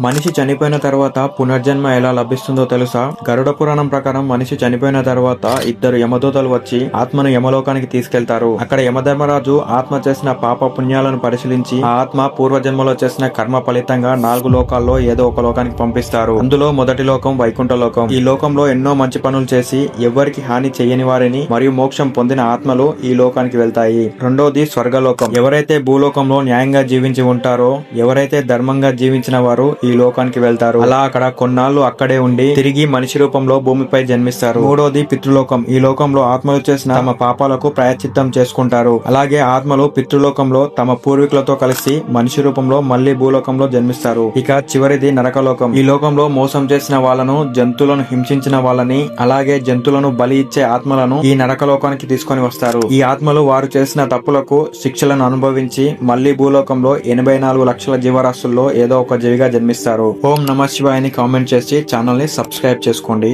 మనిషి చనిపోయిన తర్వాత పునర్జన్మ ఎలా లభిస్తుందో తెలుసా? గరుడ పురాణం ప్రకారం మనిషి చనిపోయిన తర్వాత ఇద్దరు యమదూతలు వచ్చి ఆత్మను యమలోకానికి తీసుకెళ్తారు. అక్కడ యమధర్మరాజు ఆత్మ చేసిన పాప పుణ్యాలను పరిశీలించి ఆ ఆత్మ పూర్వజన్మలో చేసిన కర్మ ఫలితంగా నాలుగు లోకాల్లో ఏదో ఒక లోకానికి పంపిస్తారు. అందులో మొదటి లోకం వైకుంఠ లోకం. ఈ లోకంలో ఎన్నో మంచి పనులు చేసి ఎవరికి హాని చేయని వారిని మరియు మోక్షం పొందిన ఆత్మలు ఈ లోకానికి వెళ్తాయి. రెండోది స్వర్గలోకం. ఎవరైతే భూలోకంలో న్యాయంగా జీవించి ఉంటారో ఎవరైతే ధర్మంగా జీవించిన వారు ఈ లోకానికి వెళ్తారు. అలా అక్కడ కొన్నాళ్ళు అక్కడే ఉండి తిరిగి మనిషి రూపంలో భూమిపై జన్మిస్తారు. మూడోది పితృలోకం. ఈ లోకంలో ఆత్మలు చేసిన తమ పాపాలకు ప్రాయశ్చిత్తం చేసుకుంటారు. అలాగే ఆత్మలు పితృలోకంలో తమ పూర్వీకులతో కలిసి మనిషి రూపంలో మళ్ళీ భూలోకంలో జన్మిస్తారు. ఇక చివరిది నరకలోకం. ఈ లోకంలో మోసం చేసిన వాళ్ళను జంతువులను హింసించిన వాళ్ళని అలాగే జంతువులను బలి ఇచ్చే ఆత్మలను ఈ నరకలోకానికి తీసుకొని వస్తారు. ఈ ఆత్మలు వారు చేసిన తప్పులకు శిక్షలను అనుభవించి మళ్ళీ భూలోకంలో ఎనభై నాలుగు లక్షల జీవరాశుల్లో ఏదో ఒక జీవిగా జన్మిస్తారు. ఓం నమ శివాయని కామెంట్ చేసి ఛానల్ని సబ్స్క్రైబ్ చేసుకోండి.